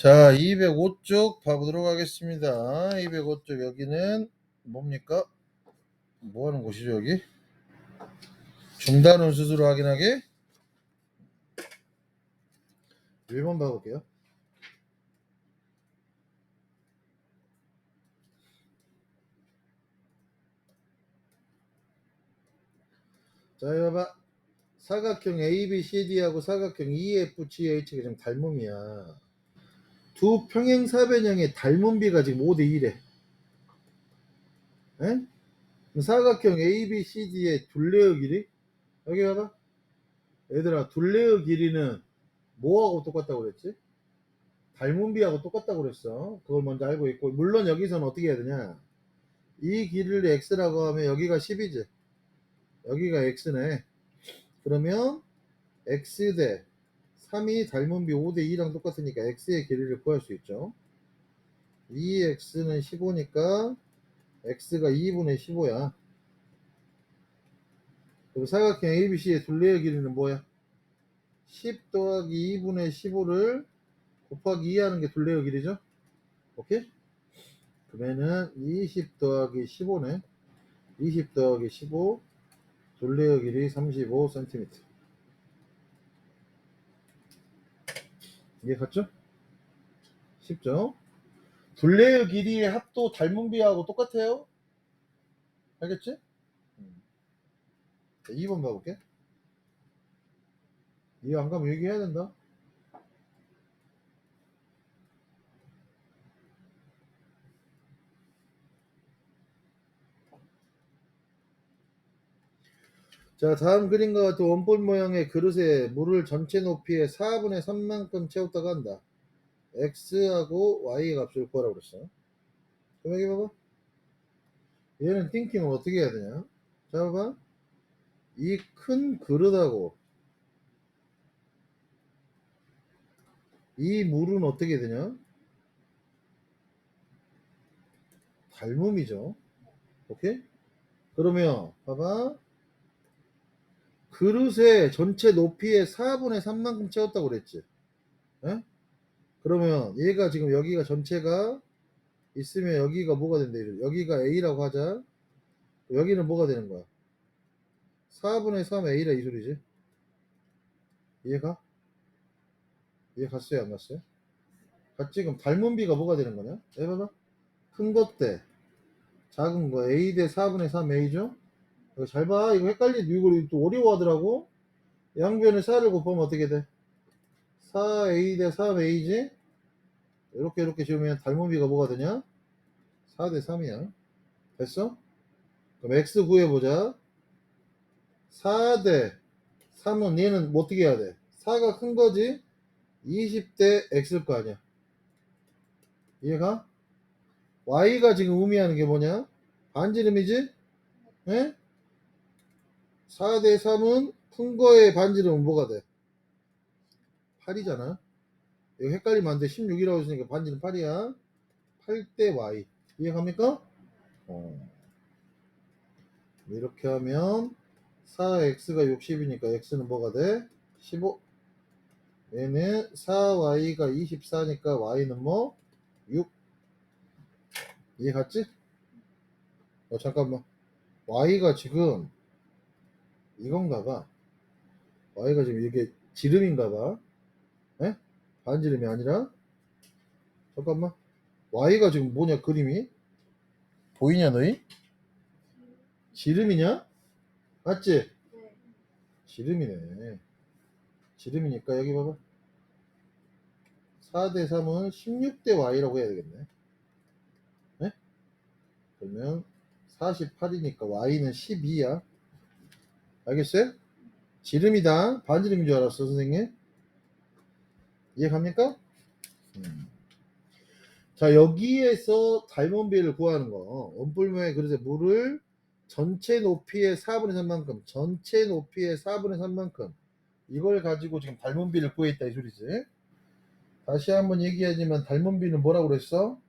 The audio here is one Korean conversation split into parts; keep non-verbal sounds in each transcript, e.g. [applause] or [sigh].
자, 205쪽 봐보도록 하겠습니다. 205쪽 여기는 뭡니까? 뭐 하는 곳이죠, 여기? 중단원 수수로 확인하기? 1번 봐볼게요. 자, 이거 봐. 사각형 ABCD하고 사각형 EFGH가 지금 닮음이야. 두 평행 사변형의 닮음비가 지금 5대 1에. 에? 사각형 ABCD의 둘레의 길이 여기 봐봐. 얘들아 둘레의 길이는 뭐하고 똑같다고 그랬지? 닮음비하고 똑같다고 그랬어. 그걸 먼저 알고 있고 물론 여기서는 어떻게 해야 되냐? 이 길이를 x라고 하면 여기가 10이지. 여기가 x네. 그러면 x 대 3이 닮은 비 5대 2랑 똑같으니까 x의 길이를 구할 수 있죠. 2x는 15니까 x가 2분의 15야. 그리고 사각형 ABC의 둘레의 길이는 뭐야? 10 더하기 2분의 15를 곱하기 2 하는 게 둘레의 길이죠? 오케이? 그러면은 20 더하기 15네. 20 더하기 15 둘레의 길이 35cm. 이해 갔죠? 쉽죠? 둘레의 길이의 합도 닮은비하고 똑같아요? 알겠지? 음. 자, 2번 봐볼게. 이해 안 가면 얘기해야 된다. 자, 다음 그림과 같은 원볼 모양의 그릇에 물을 전체 높이의 4분의 3만큼 채웠다고 한다. x하고 y 값을 구하라고 그랬어. 그럼 여기 봐봐. 얘는 띵킹을 어떻게 해야 되냐? 자, 봐봐. 이 큰 그릇하고 이 물은 어떻게 되냐? 닮음이죠. 오케이? 그러면 봐봐. 그릇의 전체 높이의 4분의 3만큼 채웠다고 그랬지. 에? 그러면 얘가 지금 여기가 전체가 있으면 여기가 뭐가 된대? 여기가 A라고 하자. 여기는 뭐가 되는 거야? 4분의 3 A라 이 소리지. 이해가? 이해 갔어요? 안 갔어요? 갔지? 그럼 닮은 비가 뭐가 되는 거냐? 해봐봐. 큰 것 대 작은 거 A 대 4분의 3 A죠? 이거 잘 봐. 이거 헷갈리, 이거 또 어려워하더라고. 양변을 4를 곱하면 어떻게 돼? 4A 대 3A지? 이렇게 이렇게 지우면 닮은비가 뭐가 되냐? 4 대 3이야. 됐어? 그럼 X 구해보자. 4 대 3은 얘는 뭐 어떻게 해야 돼? 4가 큰 거지? 20대 X일 거 아니야. 이해가? Y가 지금 의미하는 게 뭐냐? 반지름이지? 예? 4 대 3은 큰 거의 반지름은 뭐가 돼? 8이잖아. 이거 헷갈리면 안 돼. 16이라고 했으니까 반지름 8이야. 8 대 Y. 이해갑니까? 어. 이렇게 하면 4x가 60이니까 x는 뭐가 돼? 15. 얘는 4y가 24니까 y는 뭐? 6. 이해 갔지? 어, 잠깐만. y가 지금 이건가 봐. y가 지금 이게 지름인가 봐. 에? 반지름이 아니라? 잠깐만. y가 지금 뭐냐, 그림이? 보이냐, 너희? 지름이냐? 맞지? 네. 지름이네. 지름이니까 여기 봐봐. 4대 3은 16대 y라고 해야 되겠네. 네? 그러면 48이니까 y는 12야. 알겠어요? 지름이다. 반지름인 줄 알았어, 선생님. 이해 갑니까? 음. 자, 여기에서 닮은비를 구하는 거. 원뿔모의 그릇에 물을 전체 높이의 4분의 3만큼, 전체 높이의 4분의 3만큼, 이걸 가지고 지금 닮은비를 구했다, 이 소리지. 다시 한번 얘기하지만 닮은비는 뭐라고 그랬어?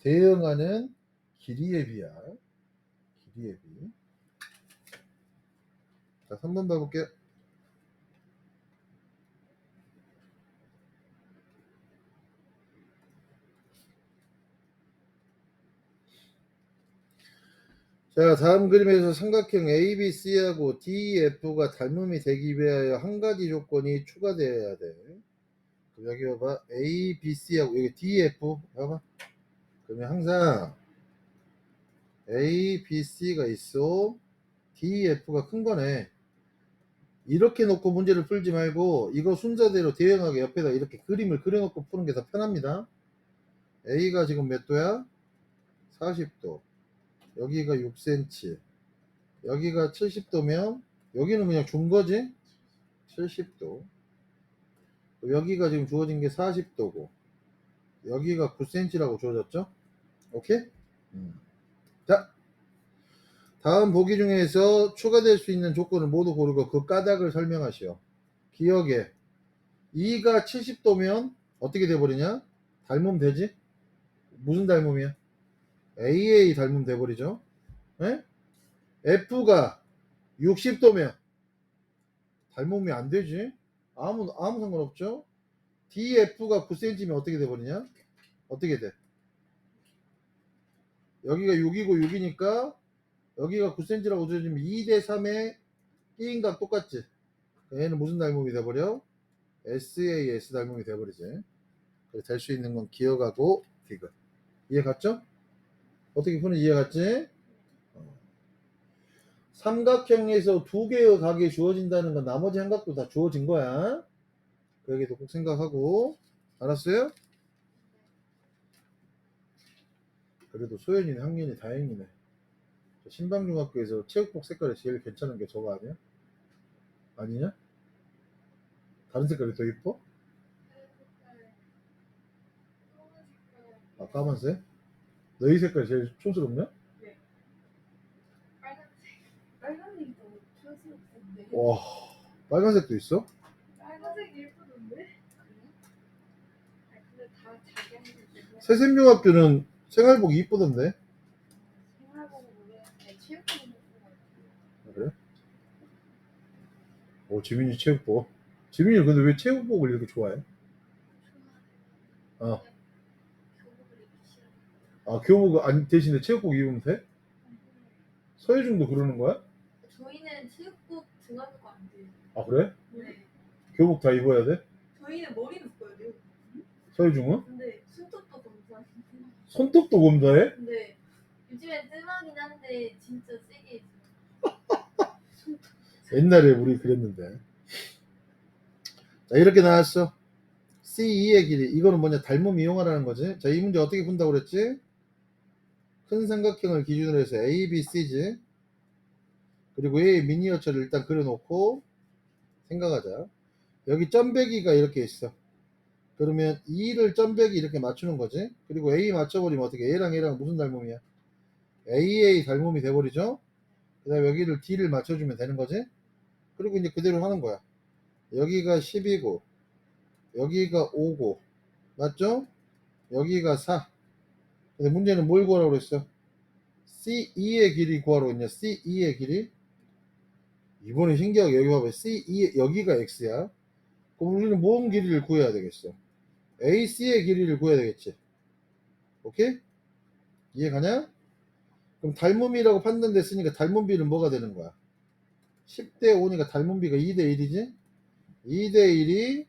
대응하는 길이의 비야. 길이의 비. 자, 3번 봐볼게요. 자, 다음 그림에서 삼각형 ABC하고 DEF가 닮음이 되기 위하여 한 가지 조건이 추가되어야 돼. 그럼 여기 봐봐. ABC하고 여기 DEF 봐봐. 그러면 항상 ABC가 있어. DEF가 큰 거네. 이렇게 놓고 문제를 풀지 말고 이거 순서대로 대응하게 옆에다 이렇게 그림을 그려놓고 푸는 게 더 편합니다. A가 지금 몇 도야? 40도. 여기가 6cm. 여기가 70도면 여기는 그냥 준 거지? 70도. 여기가 지금 주어진 게 40도고 여기가 9cm라고 주어졌죠? 오케이? 음. 자, 다음 보기 중에서 추가될 수 있는 조건을 모두 고르고 그 까닭을 설명하시오. 기억에 2가 70도면 어떻게 돼버리냐? 닮으면 되지? 무슨 닮음이야? AA 닮으면 돼버리죠? 에? F가 60도면 닮으면 안 되지? 아무, 아무 상관없죠? DF가 9cm면 어떻게 돼버리냐? 어떻게 돼? 여기가 6이고 6이니까 여기가 9cm라고 주어지면 2대 3의 끼인각 똑같지? 얘는 무슨 닮음이 돼버려? SAS 닮음이 돼버리지. 될수 있는 건 기억하고 디귿. 이해 갔죠? 어떻게 푸는 이해 갔지? 어. 삼각형에서 두 개의 각이 주어진다는 건 나머지 한 각도 다 주어진 거야. 그 얘기도 꼭 생각하고. 알았어요? 그래도 소연이네, 학년이 다행이네. 저 신방중학교에서 체육복 색깔이 제일 괜찮은 게 저거 아니야? 아니냐? 다른 색깔이 더 이뻐? 아, 까만색? 너희 색깔이 제일 촌스럽냐? 빨간색 더 촌스럽던데 와, 빨간색도 있어? 빨간색 예쁘던데? 아 근데 다 자기 한테 세샘중학교는 생활복이 이쁘던데? 생활복을 모르겠는데 체육복은 예쁜 것 같아요 아, 그래? 오, 지민이 체육복. 지민이 근데 왜 체육복을 이렇게 좋아해? 어. 아, 교복 안 대신에 체육복 입으면 돼? 서예중도 그러는 거야? 저희는 체육복 등하는 거 안 돼요 아, 그래? 네 교복 다 입어야 돼? 저희는 머리 묶어야 돼요 서예중은? 근데 손톱도 검사하는데 손톱도 검사해? 근데 요즘엔 뜸하긴 한데 진짜 세게 옛날에 우리 그랬는데. 자, 이렇게 나왔어. C2의 길이. 이거는 뭐냐? 닮음 이용하라는 거지. 자, 이 문제 어떻게 푼다고 그랬지? 큰 삼각형을 기준으로 해서 A, B, C지. 그리고 A의 미니어처를 일단 그려놓고 생각하자. 여기 점배기가 이렇게 있어. 그러면 2를 점배기 이렇게 맞추는 거지. 그리고 A 맞춰버리면 어떻게? A랑 A랑 무슨 닮음이야? AA 닮음이 돼버리죠? 그 다음에 여기를 D를 맞춰주면 되는 거지. 그리고 이제 그대로 하는 거야. 여기가 10이고, 여기가 5고, 맞죠? 여기가 4. 근데 문제는 뭘 구하라고 그랬어? C2의 길이 구하라고 했냐? C2의 길이? 이번에 신기하게 여기 봐봐. C2, 여기가 X야. 그럼 우리는 뭔 길이를 구해야 되겠어? AC의 길이를 구해야 되겠지. 오케이? 이해 가냐? 그럼 닮음이라고 판단됐으니까 닮음비는 뭐가 되는 거야? 10대 5니까 닮음비가 2대 1이지? 2대 1이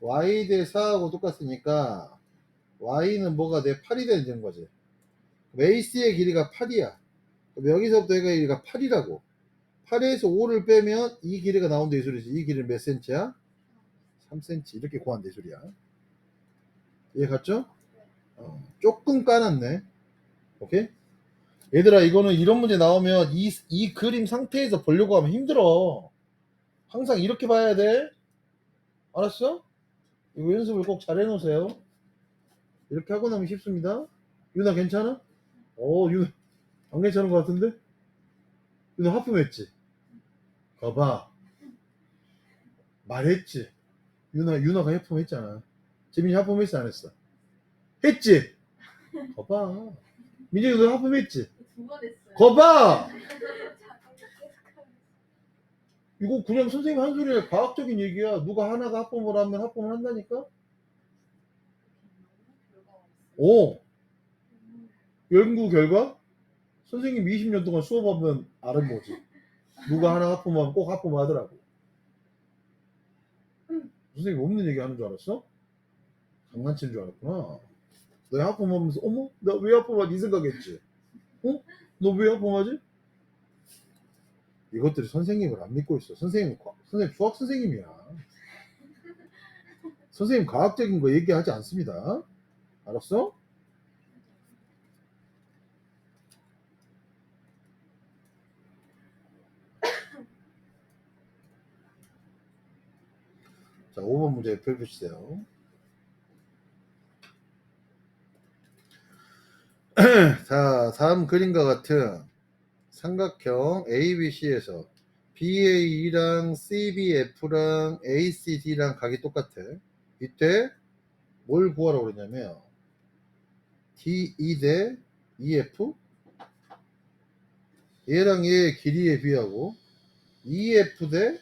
y 대 4하고 똑같으니까 y는 뭐가 돼? 8이 되는 거지. AC의 길이가 8이야. 그럼 여기서부터 여기가 길이가 8이라고. 8에서 5를 빼면 이 길이가 나온다 이 소리지. 이 길이는 몇 cm야? 3cm. 이렇게 구한다 이 소리야. 이해 갔죠? 어, 조금 까놨네. 오케이? 얘들아 이거는 이런 문제 나오면 이, 이 그림 상태에서 보려고 하면 힘들어 항상 이렇게 봐야 돼 알았어? 이거 연습을 꼭 잘 해놓으세요 이렇게 하고 나면 쉽습니다 유나 괜찮아? 어 유나 안 괜찮은 것 같은데? 유나 하품했지? 거봐 말했지 유나 유나가 하품했잖아 재민이 하품했어 안 했어? 했지? 거봐 민정이 너 하품했지? 두번 했어요 거봐! [laughs] 이거 그냥 선생님 한 소리에 과학적인 얘기야. 누가 하나가 합법을 하면 합법을 한다니까? 오! 음, 연구 결과? 선생님 20년 동안 수업하면 알은 뭐지? 누가 하나 하품하면 꼭 하품하더라고. 선생님 없는 얘기 하는 줄 알았어? 장난치는 줄 알았구나. 너 하품하면서 어머 나왜 하품하지 이 생각했지? 어? 너왜 하품하지? 이것들이 선생님을 안 믿고 있어. 선생님 과- 선생님 수학 선생님이야. 선생님 과학적인 거 얘기하지 않습니다. 알았어? 자, 5번 문제 펼쳐주세요. [clears throat] 자, 다음 그림과 같은 삼각형 ABC에서 BAE랑 CBF랑 ACD랑 각이 똑같아. 이때 뭘 구하라고 그랬냐면 DE 대 EF 얘랑 얘의 길이에 비하고 EF 대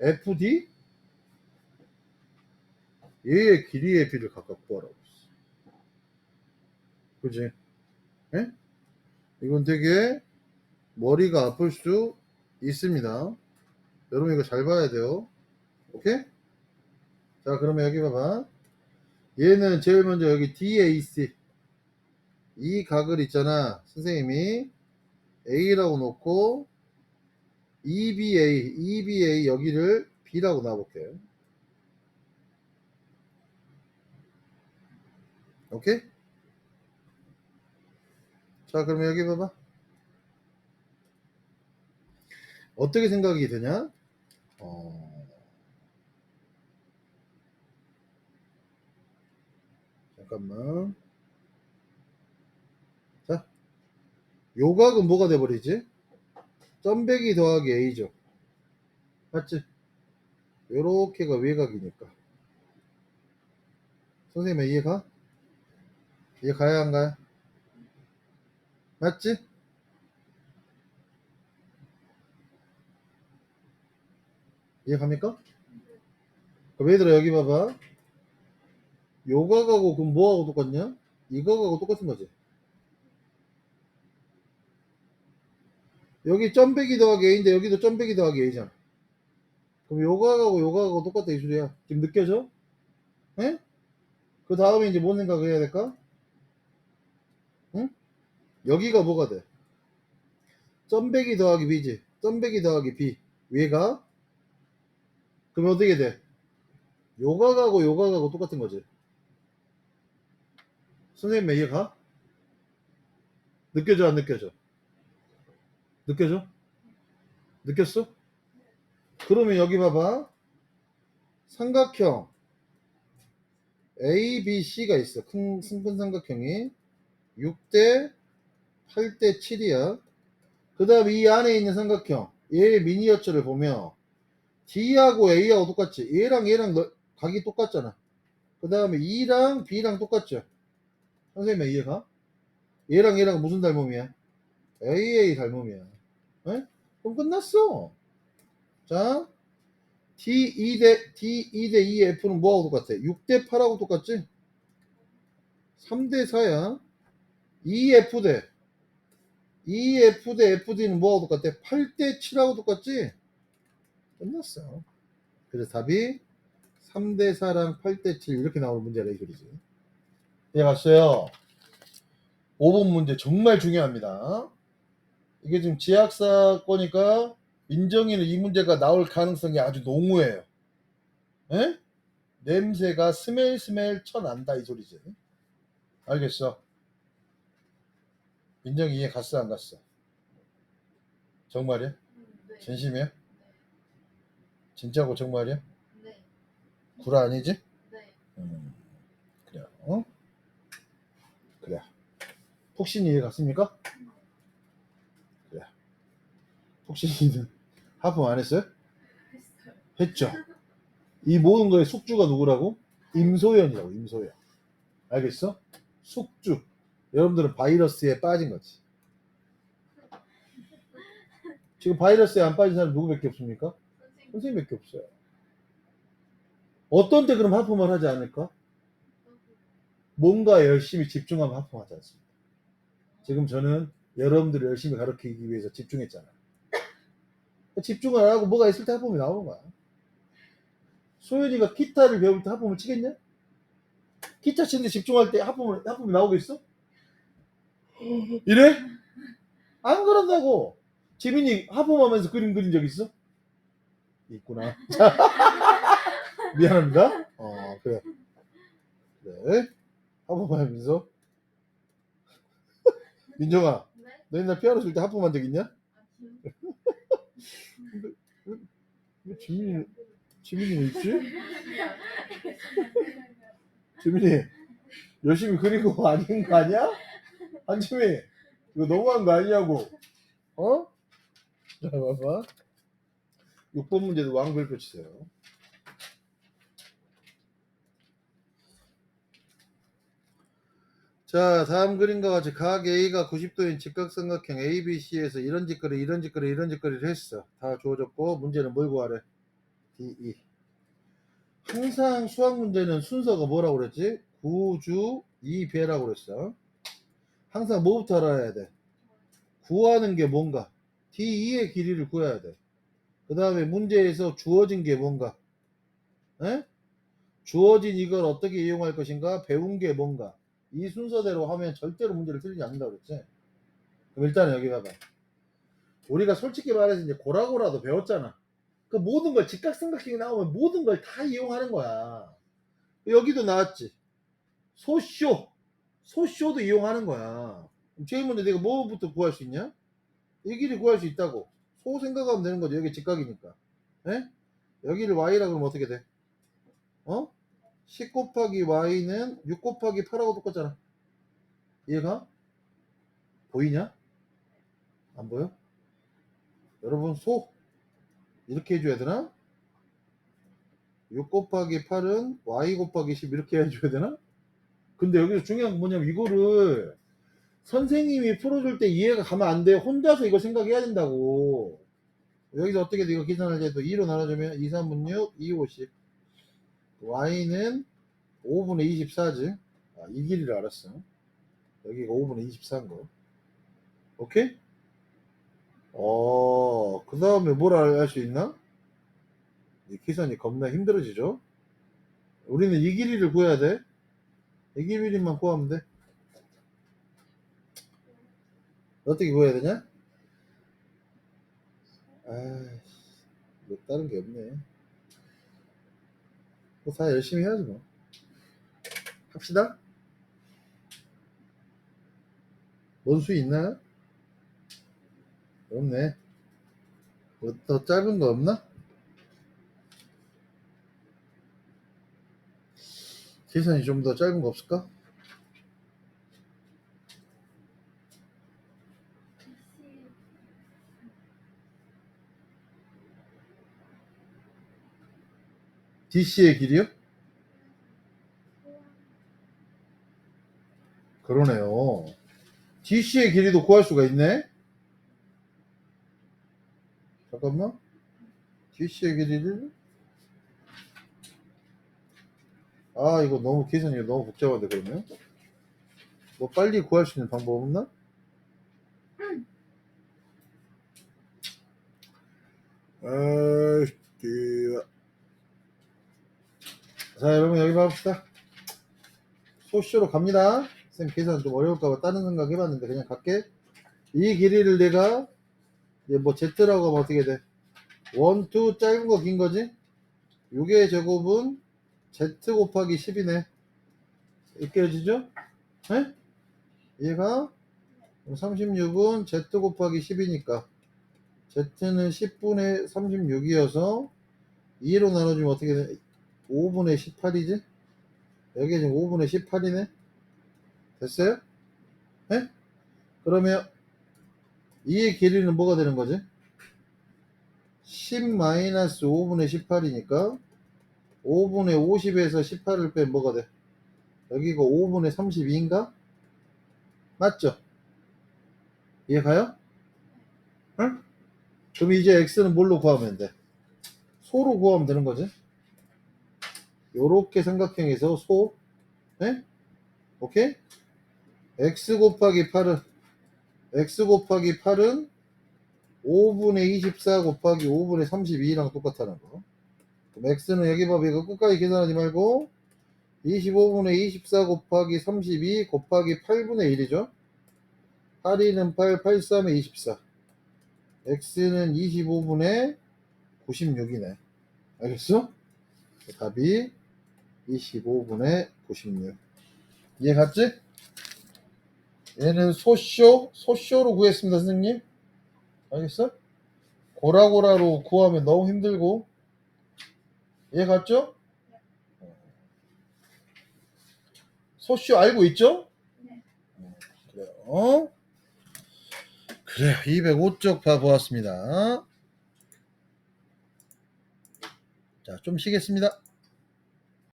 FD 얘의 길이의 비를 각각 구하라고. 그지? 예? 이건 되게 머리가 아플 수 있습니다. 여러분 이거 잘 봐야 돼요. 오케이? 자, 그러면 여기 봐봐. 얘는 제일 먼저 여기 DAC. 이 각을 있잖아. 선생님이 A라고 놓고 EBA, EBA 여기를 B라고 놔볼게요. 오케이? 자, 그러면 여기 봐봐. 어떻게 생각이 되냐? 어... 잠깐만. 자, 요각은 뭐가 돼버리지? 점배기 더하기 A죠. 맞지? 요렇게가 외곽이니까. 선생님 이해가? 이해 가야 안 가요? 맞지? 이해 갑니까? 그럼 얘들아 여기 봐봐. 요각하고 그럼 뭐하고 똑같냐? 이거하고 똑같은 거지. 여기 점배기 더하기 A인데 여기도 점배기 더하기 A잖아. 그럼 요각하고 요각하고 똑같다 이 소리야. 지금 느껴져? 에? 그 다음에 이제 뭔 생각을 해야 될까? 응? 여기가 뭐가 돼? 점배기 더하기 B지. 점배기 더하기 B. 위가? 그럼 어떻게 돼? 요각하고 요각하고 똑같은 거지. 선생님 이해 가? 느껴져 안 느껴져? 느껴져? 느꼈어? 그러면 여기 봐봐. 삼각형 A, B, C가 있어. 큰, 큰 삼각형이 6대 8대 7이야. 그 다음에 이 안에 있는 삼각형 얘의 미니어처를 보면 D하고 A하고 똑같지. 얘랑 얘랑 너- 각이 똑같잖아. 그 다음에 E랑 B랑 똑같죠. 선생님 이해가? 얘랑 얘랑 무슨 닮음이야? AA 닮음이야. 에? 그럼 끝났어. 자, T2 대, T2 대 2F는 뭐하고 똑같아? 6대 8하고 똑같지? 3대 4야. 2F 대, 2F 대 FD는 뭐하고 똑같아? 8대 7하고 똑같지? 끝났어. 그래서 답이 3대 4랑 8대 7 이렇게 나오는 문제라 이 소리지. 예, 갔어요. 5번 문제 정말 중요합니다. 이게 지금 지학사 거니까 민정이는 이 문제가 나올 가능성이 아주 농후해요. 에? 냄새가 스멜 스멜 쳐난다 이 소리지. 알겠어. 민정이 이해 갔어 안 갔어? 정말이야? 네. 진심이야? 진짜고 정말이야? 네. 구라 아니지? 네. 음, 그래요. 어? 그래. 폭신이 이해 갔습니까? 그래. 폭신이는 [laughs] 하품 안 했어요? 했어요. 했죠. 이 모든 거의 숙주가 누구라고? 임소연이라고, 임소연. 알겠어? 숙주. 여러분들은 바이러스에 빠진 거지. 지금 바이러스에 안 빠진 사람 누구밖에 없습니까? 선생님. 선생님 밖에 없어요. 어떤 때 그럼 하품을 하지 않을까? 뭔가 열심히 집중하면 하품하지 않습니다. 지금 저는 여러분들을 열심히 가르치기 위해서 집중했잖아. 집중을 안 하고 뭐가 있을 때 합법이 나오는 거야. 소연이가 기타를 배울 때 합법을 치겠냐? 기타 치는데 집중할 때 합법을, 합법이 나오겠어? 이래? 안 그런다고. 지민이 합법하면서 그림 그린 적 있어? 있구나. [laughs] 미안합니다. 어, 그래. 그래. 합법하면서. [laughs] 민정아, 네? 너 옛날 피아노 칠때 합법한 적 있냐? 왜 지민이, 지민이는 있지? 지민이, 열심히 그린 거 [laughs] 아닌 거 아니야? 한지민, 이거 너무한 거 아니냐고. 어? 자, 봐봐. 6번 문제도 왕별표 치세요. 자, 다음 그림과 같이 각 A가 90도인 직각삼각형 ABC에서 이런 짓거리, 이런 짓거리, 이런 짓거리를 했어. 다 주어졌고, 문제는 뭘 구하래? D, E. 항상 수학 문제는 순서가 뭐라고 그랬지? 구주, 이배라고 그랬어. 항상 뭐부터 알아야 돼? 구하는 게 뭔가? D2의 길이를 구해야 돼. 그 다음에 문제에서 주어진 게 뭔가? 에? 주어진 이걸 어떻게 이용할 것인가? 배운 게 뭔가? 이 순서대로 하면 절대로 문제를 틀리지 않는다고 그랬지? 그럼 일단 여기 봐봐. 우리가 솔직히 말해서 이제 고라고라도 배웠잖아. 그 모든 걸 직각 삼각형이 나오면 모든 걸 다 이용하는 거야. 여기도 나왔지. 소쇼. 소쇼도 이용하는 거야. 먼저 내가 뭐부터 구할 수 있냐? 이 길이 구할 수 있다고. 소 생각하면 되는 거죠. 여기 직각이니까. 에? 여기를 y라 그러면 어떻게 돼? 어? 10 곱하기 y는 6 곱하기 8하고 똑같잖아. 이해가? 보이냐? 안 보여? 여러분 소 이렇게 해줘야 되나? 6 곱하기 8은 y 곱하기 10 이렇게 해줘야 되나? 근데 여기서 중요한 건 뭐냐면 이거를 선생님이 풀어줄 때 이해가 가면 안 돼. 혼자서 이거 생각해야 된다고. 여기서 어떻게 돼? 이거 계산을 해도 2로 나눠주면 2, 3 분 6, 2, 50. y는 5분의 24지. 아, 이 길이를 알았어. 여기가 5분의 24인 거. 오케이? 어, 그 다음에 뭘 알 수 있나? 이 계산이 겁나 힘들어지죠? 우리는 이 길이를 구해야 돼. 이 길이만 구하면 돼. 어떻게 구해야 되냐? 아이씨, 뭐 다른 게 없네. 뭐 다 열심히 해야지 뭐. 합시다. 원수 있나요? 없네. 뭐 더 짧은 거 없나? 계산이 좀 더 짧은 거 없을까? DC의 길이요? 그러네요. DC의 길이도 구할 수가 있네? 잠깐만. DC의 길이를. 아, 이거 너무 계산이 너무 복잡한데, 그러면? 뭐 빨리 구할 수 있는 방법 없나? 아이씨. 자, 여러분 여기 봐봅시다. 소쇼로 갑니다. 쌤 계산 좀 어려울까봐 다른 생각 해봤는데 그냥 갈게. 이 길이를 내가 뭐 Z라고 하면 어떻게 돼? 원, 투 짧은 거 긴 거지? 요게 제곱은 Z 곱하기 10이네. 이렇게 해지죠? 네? 얘가 36은 Z 곱하기 10이니까 Z는 10분의 36이어서 2로 나눠주면 어떻게 돼? 5분의 18이지? 여기 지금 5분의 18이네? 됐어요? 네? 그러면 이의 길이는 뭐가 되는 거지? 10-5분의 18이니까 5분의 50에서 18을 빼면 뭐가 돼? 여기가 5분의 32인가? 맞죠? 이해 가요? 응? 그럼 이제 x는 뭘로 구하면 돼? 소로 구하면 되는 거지? 요렇게 삼각형에서 소, 네? 오케이? x 곱하기 8은 x 곱하기 8은 5분의 24 곱하기 5분의 32랑 똑같다는 거. X는 여기. 이거 끝까지 계산하지 말고 25분의 24 곱하기 32 곱하기 8분의 1이죠. 8이는 8, 8, 3에 24. x는 25분의 96이네. 알겠어? 답이 25분의 96. 이해 갔지? 얘는 소쇼, 소쇼로 구했습니다, 선생님. 알겠어? 고라고라로 구하면 너무 힘들고. 이해 갔죠? 소쇼 알고 있죠? 네. 음, 그래요. 그래요. 205쪽 봐보았습니다. 자, 좀 쉬겠습니다.